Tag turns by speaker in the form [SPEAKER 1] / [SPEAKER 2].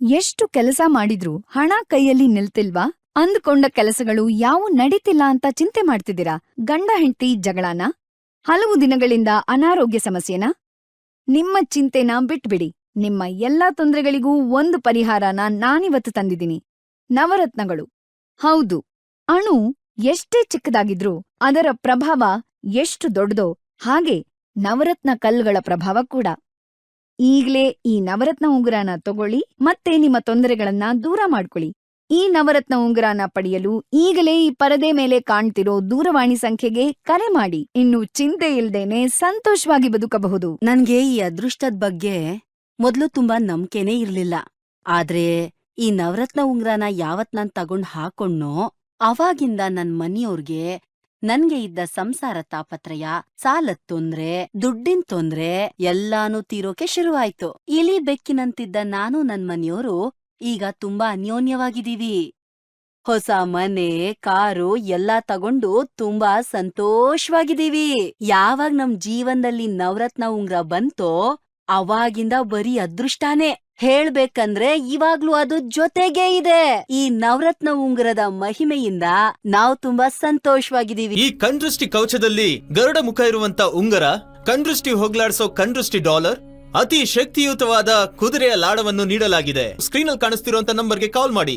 [SPEAKER 1] ಎಷ್ಟು ಕೆಲಸ ಮಾಡಿದ್ರೂ ಹಣ ಕೈಯಲ್ಲಿ ನಿಲ್ತಿಲ್ವಾ? ಅಂದ್ಕೊಂಡ ಕೆಲಸಗಳು ಯಾವು ನಡೀತಿಲ್ಲ ಅಂತ ಚಿಂತೆ ಮಾಡ್ತಿದ್ದೀರಾ? ಗಂಡ ಹೆಂಡ್ತಿ ಜಗಳನ? ಹಲವು ದಿನಗಳಿಂದ ಅನಾರೋಗ್ಯ ಸಮಸ್ಯೆನ? ನಿಮ್ಮ ಚಿಂತೆನ ಬಿಟ್ಬಿಡಿ. ನಿಮ್ಮ ಎಲ್ಲಾ ತೊಂದರೆಗಳಿಗೂ ಒಂದು ಪರಿಹಾರನ ನಾನಿವತ್ತು ತಂದಿದ್ದೀನಿ. ನವರತ್ನಗಳು. ಹೌದು. ಅಣು ಎಷ್ಟೇ ಚಿಕ್ಕದಾಗಿದ್ರೂ ಅದರ ಪ್ರಭಾವ ಎಷ್ಟು ದೊಡ್ಡದೋ ಹಾಗೆ ನವರತ್ನ ಕಲ್ಲುಗಳ ಪ್ರಭಾವ ಕೂಡ. ಈಗ್ಲೇ ಈ ನವರತ್ನ ಉಂಗುರನ ತಗೊಳ್ಳಿ ಮತ್ತೆ ನಿಮ್ಮ ತೊಂದರೆಗಳನ್ನ ದೂರ ಮಾಡ್ಕೊಳ್ಳಿ. ಈ ನವರತ್ನ ಉಂಗುರನ ಪಡೆಯಲು ಈಗಲೇ ಈ ಪರದೆ ಮೇಲೆ ಕಾಣ್ತಿರೋ ದೂರವಾಣಿ ಸಂಖ್ಯೆಗೆ ಕರೆ ಮಾಡಿ. ಇನ್ನು ಚಿಂತೆ ಇಲ್ದೇನೆ ಸಂತೋಷವಾಗಿ ಬದುಕಬಹುದು.
[SPEAKER 2] ನನ್ಗೆ ಈ ಅದೃಷ್ಟದ್ ಬಗ್ಗೆ ಮೊದ್ಲು ತುಂಬಾ ನಂಬ್ಕೆನೇ ಇರ್ಲಿಲ್ಲ. ಆದ್ರೆ ಈ ನವರತ್ನ ಉಂಗ್ರನ ಯಾವತ್ ನಾನ್ ತಗೊಂಡ್ ಹಾಕೊಂಡ್ನೋ, ಅವಾಗಿಂದ ನನ್ ಮನಿಯವ್ರ್ಗೆ ನನ್ಗೆ ಇದ್ದ ಸಂಸಾರ ತಾಪತ್ರಯ, ಸಾಲದ್ ತೊಂದ್ರೆ, ದುಡ್ಡಿನ್ ತೊಂದ್ರೆ ಎಲ್ಲಾನು ತೀರೋಕೆ ಶುರುವಾಯ್ತು. ಇಲಿ ಬೆಕ್ಕಿನಂತಿದ್ದ ನಾನು ನನ್ ಮನೆಯವರು ಈಗ ತುಂಬಾ ಅನ್ಯೋನ್ಯವಾಗಿದೀವಿ ಹೊಸ ಮನೆ, ಕಾರು ಎಲ್ಲಾ ತಗೊಂಡು ತುಂಬಾ ಸಂತೋಷವಾಗಿದ್ದೀವಿ. ಯಾವಾಗ್ ನಮ್ ಜೀವನದಲ್ಲಿ ನವರತ್ನ ಉಂಗ್ರ ಬಂತೋ ಅವಾಗಿಂದ ಬರೀ ಅದೃಷ್ಟಾನೇ. ಹೇಳ್ಬೇಕಂದ್ರೆ ಇವಾಗ್ಲೂ ಅದು ಜೊತೆಗೆ ಇದೆ. ಈ ನವರತ್ನ ಉಂಗುರದ ಮಹಿಮೆಯಿಂದ ನಾವು ತುಂಬಾ ಸಂತೋಷವಾಗಿದ್ದೀವಿ.
[SPEAKER 3] ಈ ಕಣ್ದೃಷ್ಟಿ ಕವಚದಲ್ಲಿ ಗರುಡ ಮುಖ ಇರುವಂತ ಉಂಗರ, ಕಣ್ದೃಷ್ಟಿ ಹೋಗ್ಲಾಡ್ಸೋ ಕಣ್ದೃಷ್ಟಿ ಡಾಲರ್, ಅತಿ ಶಕ್ತಿಯುತವಾದ ಕುದುರೆಯ ಲಾಡವನ್ನು ನೀಡಲಾಗಿದೆ. ಸ್ಕ್ರೀನ್ ಅಲ್ಲಿ ಕಾಣಿಸ್ತಿರುವಂತ ನಂಬರ್ಗೆ ಕಾಲ್ ಮಾಡಿ.